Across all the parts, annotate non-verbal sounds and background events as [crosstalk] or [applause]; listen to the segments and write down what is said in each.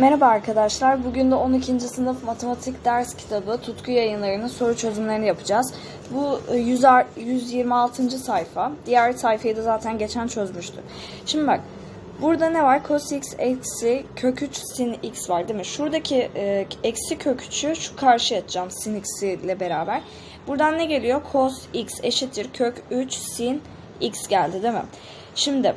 Merhaba arkadaşlar. Bugün de 12. sınıf matematik ders kitabı Tutku Yayınları'nın soru çözümlerini yapacağız. Bu e, 100 ar- 126. sayfa. Diğer sayfayı da zaten geçen çözmüştük. Şimdi bak. Burada ne var? Cos x eksi kök 3 sin x var değil mi? Şuradaki e, eksi kök 3'ü şu karşıya atacağım sin x ile beraber. Buradan ne geliyor? Cos x eşittir kök 3 sin x geldi değil mi? Şimdi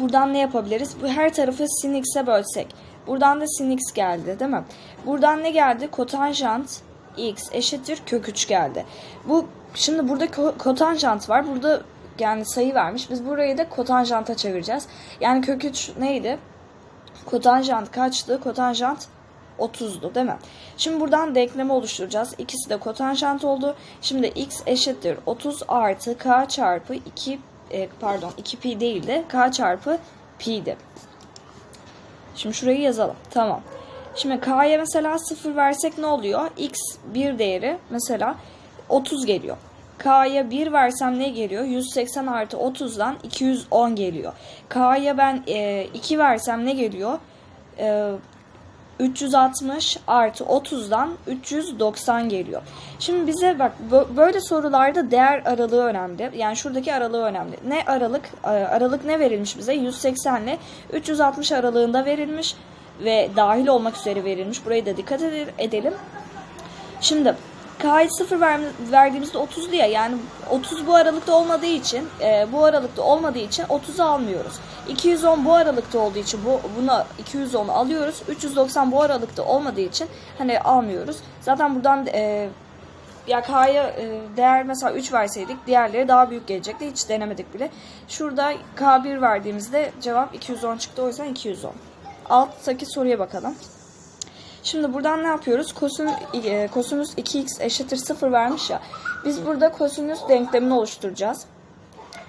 Buradan ne yapabiliriz? Bu her tarafı sin x'e bölsek. Buradan da sin x geldi değil mi? Buradan ne geldi? Kotanjant x eşittir kök 3 geldi. Bu şimdi burada ko- kotanjant var. Burada yani sayı vermiş. Biz burayı da kotanjanta çevireceğiz. Yani kök 3 neydi? Kotanjant kaçtı? Kotanjant 30'du değil mi? Şimdi buradan denklemi oluşturacağız. İkisi de kotanjant oldu. Şimdi x eşittir 30 artı k çarpı 2 e, pardon 2pi değil de k çarpı pi'di. Şimdi şurayı yazalım. Tamam. Şimdi k'ya mesela 0 versek ne oluyor? x bir değeri mesela 30 geliyor. K'ya 1 versem ne geliyor? 180 artı 30'dan 210 geliyor. K'ya ben e, 2 versem ne geliyor? E, 360 artı 30'dan 390 geliyor. Şimdi bize bak bö- böyle sorularda değer aralığı önemli. Yani şuradaki aralığı önemli. Ne aralık? Ee, Aralık ne verilmiş bize? 180 ile 360 aralığında verilmiş ve dahil olmak üzere verilmiş. Burayı da dikkat ede- edelim. Şimdi K'yı 0 ver, verdiğimizde 30'lu ya yani 30 bu aralıkta olmadığı için e, bu aralıkta olmadığı için 30'u almıyoruz. 210 bu aralıkta olduğu için bu buna 210 alıyoruz. 390 bu aralıkta olmadığı için hani almıyoruz. Zaten buradan e, ya K'ya e, değer mesela 3 verseydik diğerleri daha büyük gelecekti. Hiç denemedik bile. Şurada K1 verdiğimizde cevap 210 çıktı. O yüzden 210. Alttaki soruya bakalım. Şimdi buradan ne yapıyoruz? Kosinüs, e, kosinüs 2x eşittir 0 vermiş ya. Biz burada kosinüs denklemini oluşturacağız.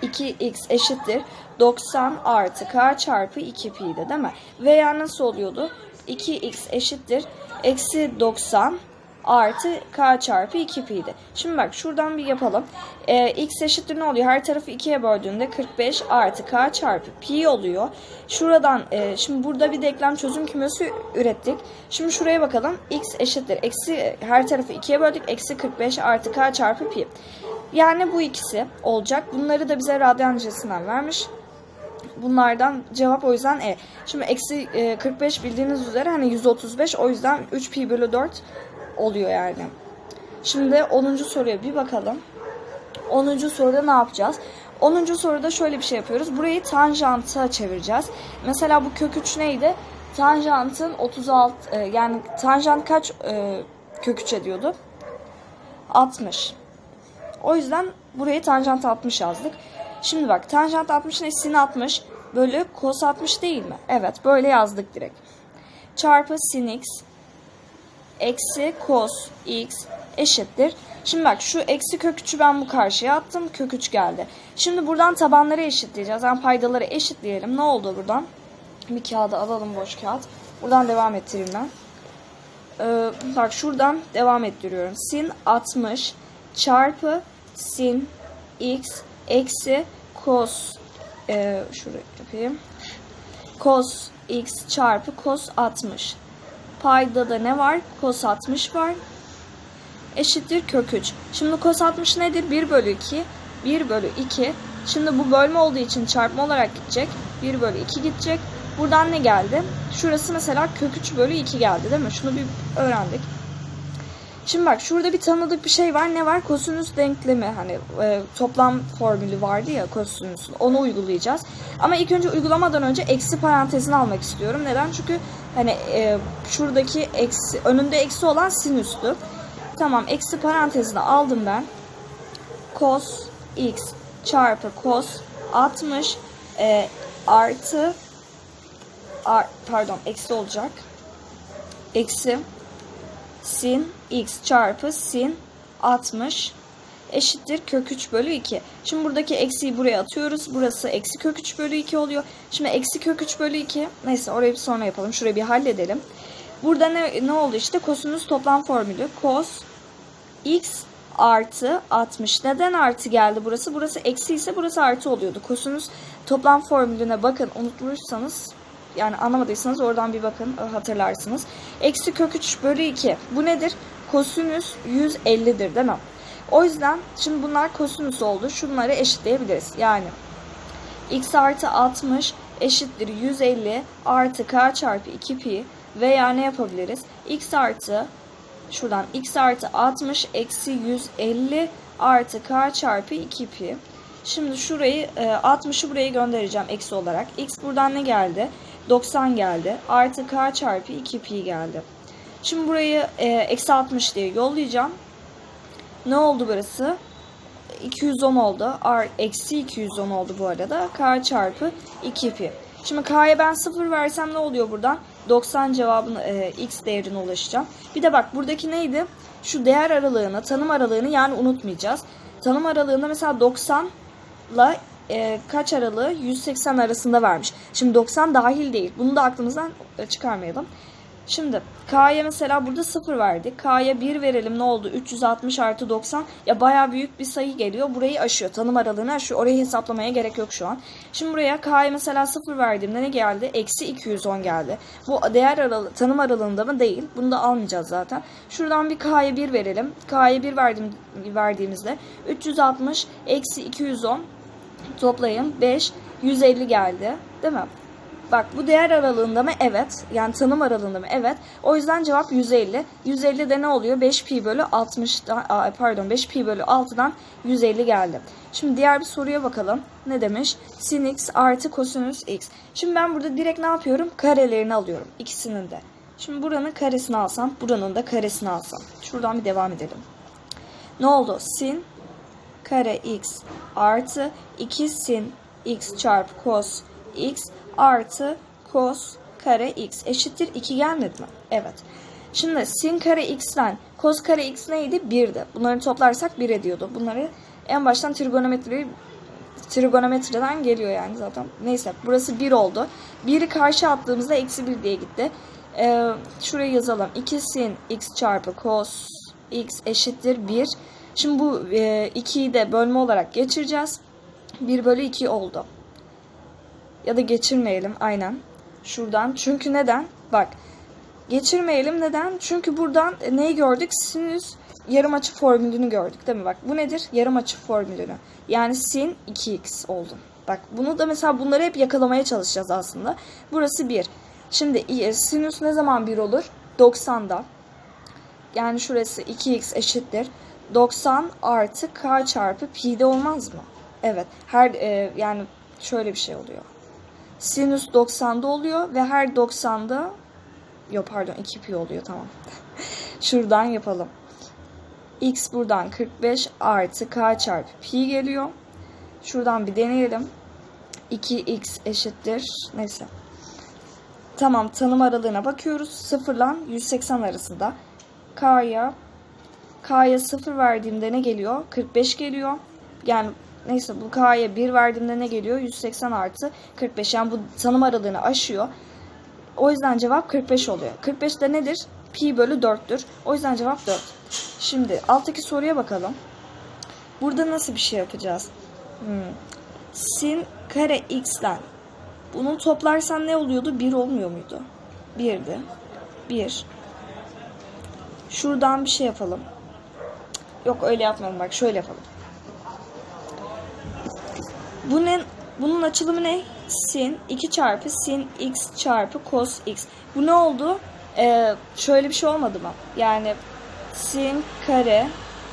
2x eşittir 90 artı k çarpı 2pi'de değil mi? Veya nasıl oluyordu? 2x eşittir eksi 90 artı k çarpı 2pi'de. Şimdi bak şuradan bir yapalım. Ee, x eşittir ne oluyor? Her tarafı 2'ye böldüğünde 45 artı k çarpı pi oluyor. Şuradan e, şimdi burada bir denklem çözüm kümesi ürettik. Şimdi şuraya bakalım. x eşittir. Eksi her tarafı 2'ye böldük. Eksi 45 artı k çarpı pi. Yani bu ikisi olacak. Bunları da bize radyan cinsinden vermiş. Bunlardan cevap o yüzden E. Şimdi eksi e, 45 bildiğiniz üzere hani 135 o yüzden 3 pi bölü 4 oluyor yani. Şimdi 10. soruya bir bakalım. 10. soruda ne yapacağız? 10. soruda şöyle bir şey yapıyoruz. Burayı tanjanta çevireceğiz. Mesela bu kök 3 neydi? Tanjantın 36 e, yani tanjant kaç e, kök 3 ediyordu? 60. O yüzden burayı tanjant 60 yazdık. Şimdi bak tanjant 60 ne? Sin 60 bölü kos 60 değil mi? Evet böyle yazdık direkt. Çarpı sin x eksi cos x eşittir. Şimdi bak şu eksi kök 3'ü ben bu karşıya attım. Kök 3 geldi. Şimdi buradan tabanları eşitleyeceğiz. Yani paydaları eşitleyelim. Ne oldu buradan? Bir kağıda alalım boş kağıt. Buradan devam ettireyim ben. Ee, bak şuradan devam ettiriyorum. Sin 60 çarpı sin x eksi cos e, şuraya yapayım. Cos x çarpı cos 60. Payda da ne var? Cos 60 var. Eşittir kök 3. Şimdi cos 60 nedir? 1 bölü 2. 1 bölü 2. Şimdi bu bölme olduğu için çarpma olarak gidecek. 1 bölü 2 gidecek. Buradan ne geldi? Şurası mesela kök 3 bölü 2 geldi değil mi? Şunu bir öğrendik. Şimdi bak şurada bir tanıdık bir şey var. Ne var? Kosinüs denklemi. Hani e, toplam formülü vardı ya kosinüsün. Onu uygulayacağız. Ama ilk önce uygulamadan önce eksi parantezini almak istiyorum. Neden? Çünkü hani e, şuradaki eksi önünde eksi olan sinüstü. Tamam eksi parantezini aldım ben. Cos x çarpı cos 60 e, artı ar, pardon eksi olacak. Eksi sin x çarpı sin 60 eşittir kök 3 bölü 2. Şimdi buradaki eksiyi buraya atıyoruz. Burası eksi kök 3 bölü 2 oluyor. Şimdi eksi kök 3 bölü 2. Neyse orayı bir sonra yapalım. Şurayı bir halledelim. Burada ne, ne oldu işte? Kosinüs toplam formülü. Cos x artı 60. Neden artı geldi burası? Burası eksi ise burası artı oluyordu. Kosinüs toplam formülüne bakın unutmuşsanız Yani anlamadıysanız oradan bir bakın e, hatırlarsınız. Eksi kök 3 bölü 2. Bu nedir? Kosinüs 150'dir değil mi? O yüzden şimdi bunlar kosinüs oldu. Şunları eşitleyebiliriz. Yani x artı 60 eşittir 150 artı k çarpı 2 pi veya ne yapabiliriz? x artı şuradan x artı 60 eksi 150 artı k çarpı 2 pi. Şimdi şurayı e, 60'ı buraya göndereceğim eksi olarak. x buradan ne geldi? 90 geldi. Artı k çarpı 2 pi geldi. Şimdi burayı e, eksi 60 diye yollayacağım. Ne oldu burası? 210 oldu. R eksi 210 oldu bu arada. K çarpı 2 pi. Şimdi K'ya ben 0 versem ne oluyor buradan? 90 cevabını e, X değerine ulaşacağım. Bir de bak buradaki neydi? Şu değer aralığını, tanım aralığını yani unutmayacağız. Tanım aralığında mesela 90 ile e, kaç aralığı 180 arasında vermiş. Şimdi 90 dahil değil. Bunu da aklımızdan çıkarmayalım. Şimdi K'ya mesela burada 0 verdik. K'ya 1 verelim ne oldu? 360 artı 90. Ya baya büyük bir sayı geliyor. Burayı aşıyor. Tanım aralığını aşıyor. Orayı hesaplamaya gerek yok şu an. Şimdi buraya K'ya mesela 0 verdiğimde ne geldi? Eksi 210 geldi. Bu değer aralığı, tanım aralığında mı? Değil. Bunu da almayacağız zaten. Şuradan bir K'ya 1 verelim. K'ya 1 verdiğim, verdiğimizde 360 eksi 210 toplayın 5 150 geldi. Değil mi? Bak bu değer aralığında mı? Evet. Yani tanım aralığında mı? Evet. O yüzden cevap 150. 150 de ne oluyor? 5 pi bölü 60 pardon 5 pi bölü 6'dan 150 geldi. Şimdi diğer bir soruya bakalım. Ne demiş? Sin x artı kosinüs x. Şimdi ben burada direkt ne yapıyorum? Karelerini alıyorum. ikisinin de. Şimdi buranın karesini alsam, buranın da karesini alsam. Şuradan bir devam edelim. Ne oldu? Sin kare x artı 2 sin x çarpı cos x artı cos kare x eşittir 2 gelmedi mi? Evet. Şimdi sin kare x'ten cos kare x neydi? 1'di. Bunları toplarsak 1 ediyordu. Bunları en baştan trigonometri trigonometriden geliyor yani zaten. Neyse burası 1 oldu. 1'i karşı attığımızda eksi 1 diye gitti. Ee, şuraya yazalım. 2 sin x çarpı cos x eşittir 1. Şimdi bu e, 2'yi de bölme olarak geçireceğiz. 1 bölü 2 oldu. Ya da geçirmeyelim aynen. Şuradan. Çünkü neden? Bak. Geçirmeyelim neden? Çünkü buradan neyi gördük? Sinüs yarım açı formülünü gördük değil mi? Bak bu nedir? Yarım açı formülünü. Yani sin 2x oldu. Bak bunu da mesela bunları hep yakalamaya çalışacağız aslında. Burası 1. Şimdi sinüs ne zaman 1 olur? 90'da. Yani şurası 2x eşittir. 90 artı k çarpı pi'de olmaz mı? Evet. Her e, yani şöyle bir şey oluyor. Sinüs 90'da oluyor ve her 90'da yok pardon 2 pi oluyor tamam. [laughs] Şuradan yapalım. X buradan 45 artı k çarpı pi geliyor. Şuradan bir deneyelim. 2x eşittir. Neyse. Tamam tanım aralığına bakıyoruz. 0 ile 180 arasında. K'ya K'ya 0 verdiğimde ne geliyor? 45 geliyor. Yani neyse bu K'ya 1 verdiğimde ne geliyor? 180 artı 45. Yani bu tanım aralığını aşıyor. O yüzden cevap 45 oluyor. 45 de nedir? Pi bölü 4'tür. O yüzden cevap 4. Şimdi alttaki soruya bakalım. Burada nasıl bir şey yapacağız? Hmm. Sin kare x'den. Bunu toplarsan ne oluyordu? 1 olmuyor muydu? 1'di. 1. Şuradan bir şey yapalım. Yok öyle yapmayalım bak şöyle yapalım. Bunun, bunun açılımı ne? Sin 2 çarpı sin x çarpı cos x. Bu ne oldu? Ee, şöyle bir şey olmadı mı? Yani sin kare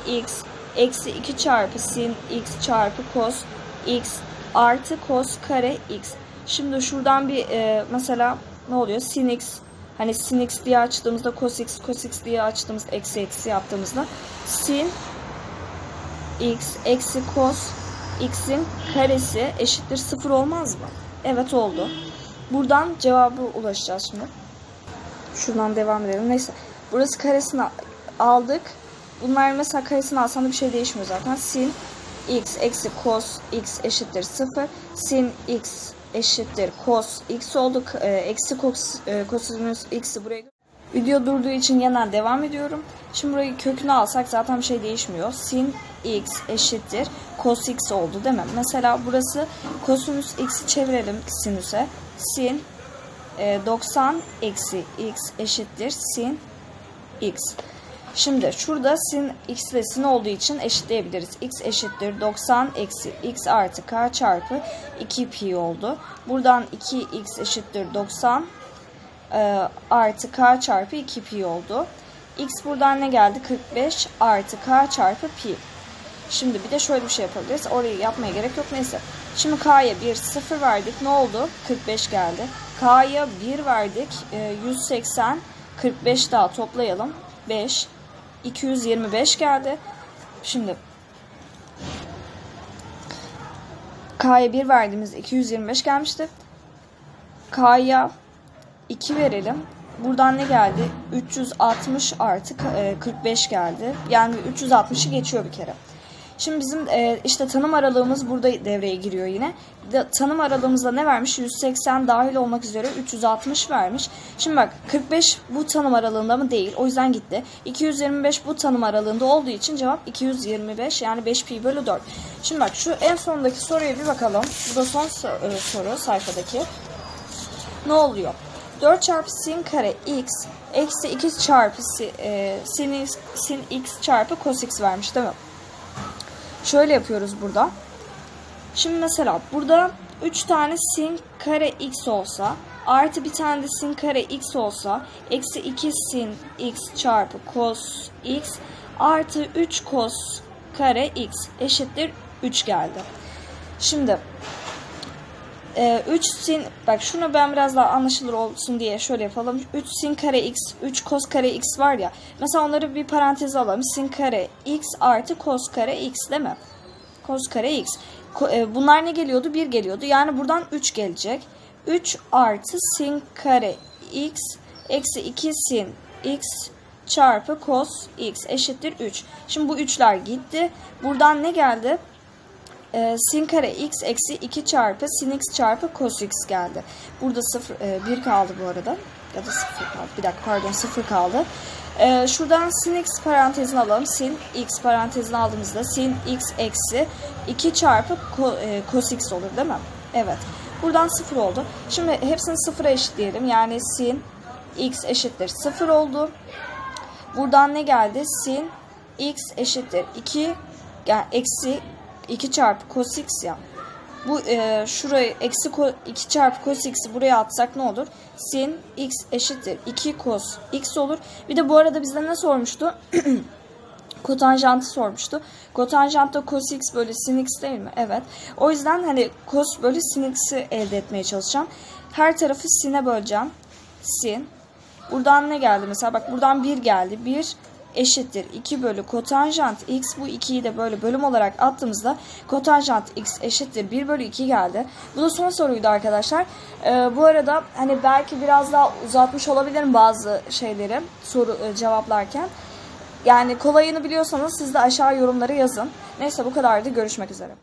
x eksi 2 çarpı sin x çarpı cos x artı cos kare x. Şimdi şuradan bir e, mesela ne oluyor? Sin x hani sin x diye açtığımızda cos x cos x diye açtığımızda eksi eksi yaptığımızda sin x eksi cos x'in karesi eşittir 0 olmaz mı? Evet oldu. Buradan cevabı ulaşacağız şimdi. Şuradan devam edelim. Neyse. Burası karesini aldık. Bunlar mesela karesini alsam da bir şey değişmiyor zaten. Sin x eksi cos x eşittir 0. Sin x eşittir cos x oldu. E, eksi cos, e, cosinüs x'i buraya Video durduğu için yeniden devam ediyorum. Şimdi burayı kökünü alsak zaten bir şey değişmiyor. Sin x eşittir cos x oldu değil mi? Mesela burası kosinüs x'i çevirelim sinüse. Sin e, 90 eksi x eşittir sin x. Şimdi şurada sin x ile sin olduğu için eşitleyebiliriz. x eşittir 90 eksi x artı k çarpı 2 pi oldu. Buradan 2x eşittir 90 e, artı k çarpı 2 pi oldu. x buradan ne geldi? 45 artı k çarpı pi. Şimdi bir de şöyle bir şey yapabiliriz. Orayı yapmaya gerek yok. Neyse. Şimdi K'ya bir 0 verdik. Ne oldu? 45 geldi. K'ya 1 verdik. Ee, 180. 45 daha toplayalım. 5. 225 geldi. Şimdi K'ya 1 verdiğimizde 225 gelmişti. K'ya 2 verelim. Buradan ne geldi? 360 artı e, 45 geldi. Yani 360'ı geçiyor bir kere. Şimdi bizim e, işte tanım aralığımız burada devreye giriyor yine. De, tanım aralığımızda ne vermiş? 180 dahil olmak üzere 360 vermiş. Şimdi bak 45 bu tanım aralığında mı? Değil. O yüzden gitti. 225 bu tanım aralığında olduğu için cevap 225 yani 5 pi bölü 4. Şimdi bak şu en sondaki soruya bir bakalım. Bu da son so- e, soru sayfadaki. Ne oluyor? 4 çarpı sin kare x eksi 2 çarpı si, e, sin, x, sin x çarpı cos x vermiş değil mi? Şöyle yapıyoruz burada. Şimdi mesela burada 3 tane sin kare x olsa artı bir tane de sin kare x olsa eksi 2 sin x çarpı cos x artı 3 cos kare x eşittir 3 geldi. Şimdi 3 sin bak şunu ben biraz daha anlaşılır olsun diye şöyle yapalım. 3 sin kare x, 3 cos kare x var ya. Mesela onları bir paranteze alalım. Sin kare x artı cos kare x değil mi? Cos kare x. E, Bunlar ne geliyordu? 1 geliyordu. Yani buradan 3 gelecek. 3 artı sin kare x eksi 2 sin x çarpı cos x eşittir 3. Şimdi bu 3'ler gitti. Buradan ne geldi? E, sin kare x eksi 2 çarpı sin x çarpı cos x geldi. Burada 0, 1 kaldı bu arada. Ya da 0 kaldı. Bir dakika pardon 0 kaldı. E, şuradan sin x parantezini alalım. Sin x parantezini aldığımızda sin x eksi 2 çarpı ko, e, cos x olur değil mi? Evet. Buradan 0 oldu. Şimdi hepsini 0'a eşitleyelim. Yani sin x eşittir 0 oldu. Buradan ne geldi? Sin x eşittir 2 yani eksi 2 çarpı cos x ya. Bu e, şurayı eksi ko- 2 çarpı cos x'i buraya atsak ne olur? Sin x eşittir 2 cos x olur. Bir de bu arada bizde ne sormuştu? [clears throat] kotanjantı sormuştu. Kotanjant cos x bölü sin x değil mi? Evet. O yüzden hani cos bölü sin x'i elde etmeye çalışacağım. Her tarafı sin'e böleceğim. Sin. Buradan ne geldi mesela? Bak buradan 1 geldi. 1 eşittir 2 bölü kotanjant x. Bu 2'yi de böyle bölüm olarak attığımızda kotanjant x eşittir 1 bölü 2 geldi. Bu da son soruydu arkadaşlar. Ee, bu arada hani belki biraz daha uzatmış olabilirim bazı şeyleri soru e, cevaplarken. Yani kolayını biliyorsanız siz de aşağı yorumlara yazın. Neyse bu kadardı. Görüşmek üzere.